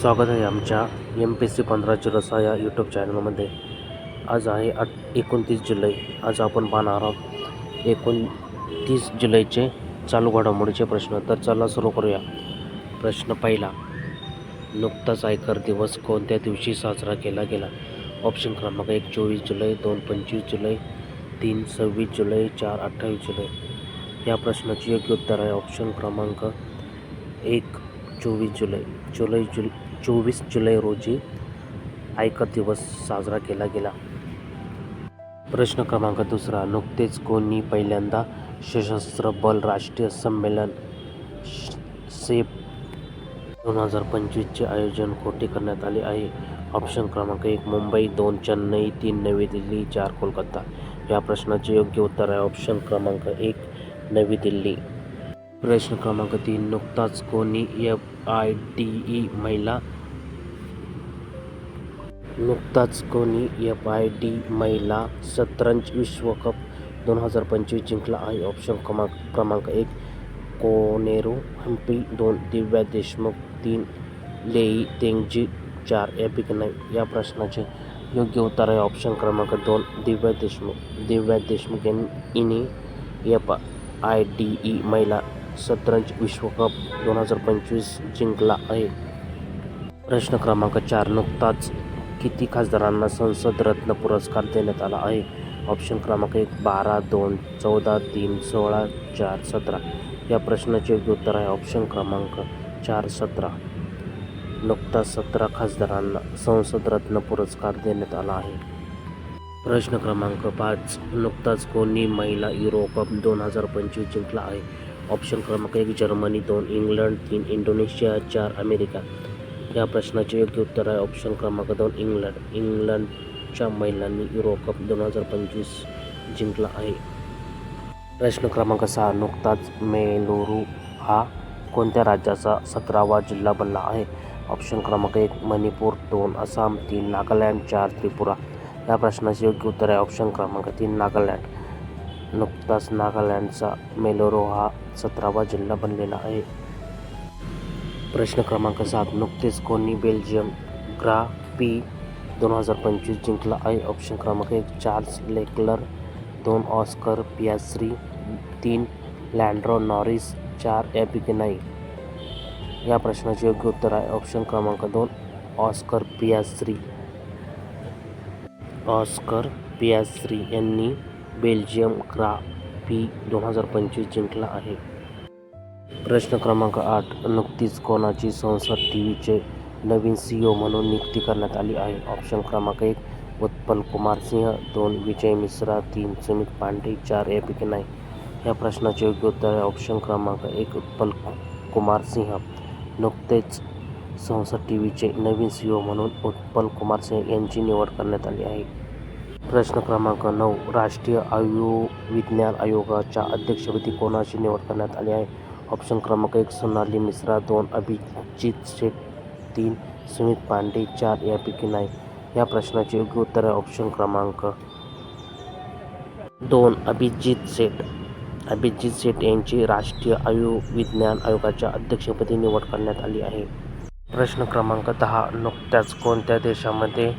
स्वागत आहे आमच्या एम पी सी पंधराची रसा या यूट्यूब चॅनलमध्ये आज आहे आठ एकोणतीस जुलै. आज आपण पाहणार आहोत एकोणतीस जुलैचे चालू घडामोडीचे प्रश्न. तर चला सुरू करूया. प्रश्न पहिला नुकताच आयकर दिवस कोणत्या दिवशी साजरा केला गेला? ऑप्शन क्रमांक एक चोवीस जुलै दोन पंचवीस जुलै तीन सव्वीस जुलै चार अठ्ठावीस जुलै. या प्रश्नाचे योग्य उत्तर आहे. ऑप्शन क्रमांक एक चोवीस जुलै. जुलै जुल चोवीस जुलै रोजी आयकर दिवस साजरा केला गेला. प्रश्न क्रमांक दुसरा नुकतेच कोणी पहिल्यांदा सशस्त्र बल राष्ट्रीय संमेलन श- सेप दोन हजार पंचवीसचे आयोजन कोठे करण्यात आले आहे? ऑप्शन क्रमांक एक मुंबई दोन चेन्नई तीन नवी दिल्ली चार कोलकाता. या प्रश्नाचे योग्य उत्तर आहे. ऑप्शन क्रमांक एक नवी दिल्ली. प्रश्न क्रमांक तीन नुकताच कोणी एफ आय डी ई महिला नुकताच कोणी एफ आय डी महिला शतरंज विश्वकप दोन हजार पंचवीस जिंकला आहे. ऑप्शन क्रमांक क्रमांक एक कोनेरू हम्पी दोन दिव्या देशमुख तीन लेई तेंगजी चार एपिक नाही या प्रश्नाचे योग्य उत्तर आहे. ऑप्शन क्रमांक दोन दिव्या देशमुख. दिव्या देशमुख यांनी एफ आय डी ई महिला शतरंज विश्वकप दोन हजार पंचवीस जिंकला आहे. प्रश्न क्रमांक चार नुकताच किती खासदारांना संसद रत्न पुरस्कार देण्यात आला आहे? ऑप्शन क्रमांक एक बारा दोन चौदा तीन सोळा चार सतरा. या प्रश्नाचे योग्य उत्तर आहे ऑप्शन क्रमांक चार सतरा. नुकताच सतरा खासदारांना संसद रत्न पुरस्कार देण्यात आला आहे. प्रश्न क्रमांक पाच नुकताच कोणी महिला युरो कप दोन हजार पंचवीस जिंकला आहे? ऑप्शन क्रमांक एक जर्मनी दोन इंग्लंड तीन इंडोनेशिया चार अमेरिका. या प्रश्नाचे योग्य उत्तर आहे ऑप्शन क्रमांक दोन इंग्लंड. इंग्लंडच्या महिलांनी युरो कप दोन हजार पंचवीस जिंकला आहे. प्रश्न क्रमांक सहा नुकताच मेलुरू हा कोणत्या राज्याचा सतरावा जिल्हा बनला आहे? ऑप्शन क्रमांक एक मणिपूर दोन आसाम तीन नागालँड चार त्रिपुरा. या प्रश्नाचे योग्य उत्तर आहे ऑप्शन क्रमांक तीन नागालँड. नुकताच नागालँडचा मेलोरो हा सतरावा जिल्हा बनलेला आहे. प्रश्न क्रमांक सात नुकतेच कोणी बेल्जियम ग्रा पी दोन हजार पंचवीस जिंकला आहे. ऑप्शन क्रमांक एक चार्ल्स लेकलर दोन ऑस्कर पियास्री तीन लँड्रो नॉरिस चार एपिकेनाई या प्रश्नाचे योग्य उत्तर आहे. ऑप्शन क्रमांक दोन ऑस्कर पियास्री ऑस्कर पियास्री यांनी बेल्जियम ग्रा पी दोन हजार पंचवीस जिंकला आहे. प्रश्न क्रमांक आठ नुकतीच कोणाची संसद टी व्हीचे नवीन सी ओ म्हणून नियुक्ती करण्यात आली आहे? ऑप्शन क्रमांक एक उत्पल कुमार सिंह. दोन विजय मिश्रा. तीन सुमित पांडे. चार यापैकी नाही या प्रश्नाचे योग्य उत्तर आहे. ऑप्शन क्रमांक एक उत्पल कुमार सिंह. नुकतेच संसद टी व्हीचे नवीन सी ओ म्हणून उत्पल कुमार सिंह यांची निवड करण्यात आली आहे. प्रश्न क्रमांक नऊ राष्ट्रीय आयुर्विज्ञान आयोगाच्या अध्यक्षपदी कोणाची निवड करण्यात आली आहे? ऑप्शन क्रमांक एक सोनाली मिश्रा. दोन अभिजित शेठ तीन सुमित पांडे. चार यापैकी नाही. या प्रश्नाचे योग्य उत्तर आहे ऑप्शन क्रमांक दोन अभिजित शेठ अभिजित शेठ यांची राष्ट्रीय आयुर्विज्ञान आयोगाच्या अध्यक्षपदी निवड करण्यात आली आहे. प्रश्न क्रमांक दहा नुकत्याच कोणत्या देशामध्ये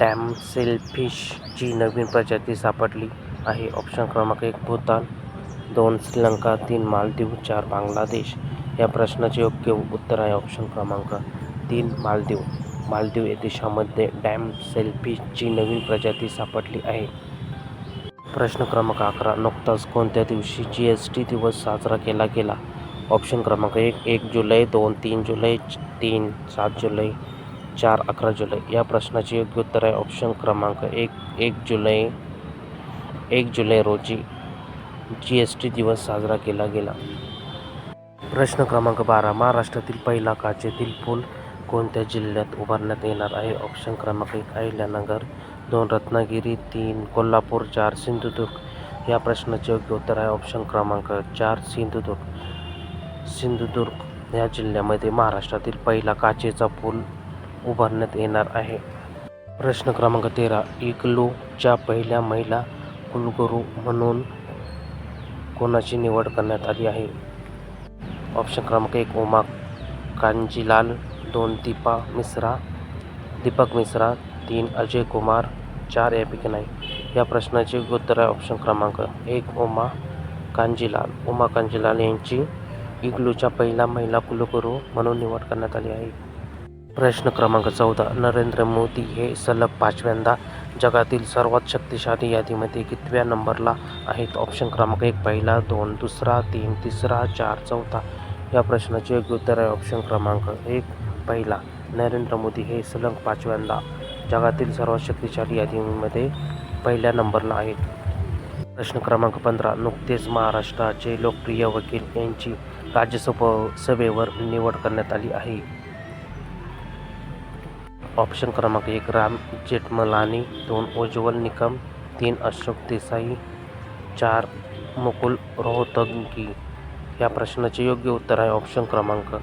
डॅमसेलफिशची नवीन प्रजाती सापडली आहे. ऑप्शन क्रमांक एक भूतान. दोन श्रीलंका. तीन मालदीव. चार बांगलादेश. या प्रश्नाचे योग्य उत्तर आहे ऑप्शन क्रमांक तीन मालदीव. मालदीव या देशामध्ये डॅम सेल्फीची नवीन प्रजाती सापडली आहे. प्रश्न क्रमांक अकरा नुकताच कोणत्या दिवशी जी एस टी दिवस साजरा केला गेला? ऑप्शन क्रमांक एक एक जुलै दोन तीन जुलै तीन सात जुलै. चार अकरा जुलै. या प्रश्नाचे योग्य उत्तर आहे. ऑप्शन क्रमांक एक एक जुलै एक जुलै रोजी जी एस टी दिवस साजरा केला गेला. प्रश्न क्रमांक बारा महाराष्ट्रातील पहिला काचेतील पूल कोणत्या जिल्ह्यात उभारण्यात येणार आहे? ऑप्शन क्रमांक एक अहिल्यानगर दोन रत्नागिरी तीन कोल्हापूर चार सिंधुदुर्ग. या प्रश्नाचे योग्य उत्तर आहे. ऑप्शन क्रमांक चार सिंधुदुर्ग. सिंधुदुर्ग या जिल्ह्यामध्ये महाराष्ट्रातील पहिला काचेचा पूल उभारण्यात येणार आहे. प्रश्न क्रमांक तेरा इग्लूच्या पहिल्या महिला कुलगुरू म्हणून कोणाची निवड करण्यात आली आहे? ऑप्शन क्रमांक एक उमा कांजीलाल दोन दीपा मिश्रा दीपक मिश्रा तीन अजय कुमार चार यापैकी नाही या प्रश्नाचे उत्तर आहे ऑप्शन क्रमांक एक उमा कांजीलाल. उमा कांजीलाल यांची इग्लूच्या पहिल्या महिला कुलगुरू म्हणून निवड करण्यात आली आहे. प्रश्न क्रमांक चौदा नरेंद्र मोदी हे सलग पाचव्यांदा जगातील सर्वात शक्तिशाली यादीमध्ये कितव्या नंबरला आहेत? ऑप्शन क्रमांक एक पहिला दोन दुसरा तीन तिसरा चार चौथा. या प्रश्नाचे योग्य उत्तर आहे. ऑप्शन क्रमांक एक पहिला. नरेंद्र मोदी हे सलग पाचव्यांदा जगातील सर्वात शक्तिशाली यादीमध्ये पहिल्या नंबरला आहेत. प्रश्न क्रमांक पंधरा नुकतेच महाराष्ट्राचे लोकप्रिय वकील यांची राज्यसभा सभेवर निवड करण्यात आली आहे. ऑप्शन क्रमांक एक राम जेठमलानी दोन उज्ज्वल निकम तीन अशोक देसाई चार मुकुल रोहतगी. या प्रश्नाचे योग्य उत्तर आहे ऑप्शन क्रमांक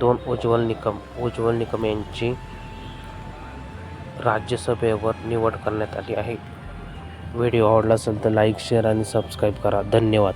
दोन उज्ज्वल निकम. उज्ज्वल निकम यांची राज्यसभेवर निवड करण्यात आली आहे. व्हिडिओ आवडला असेल तर लाईक शेअर आणि सबस्क्राईब करा. धन्यवाद.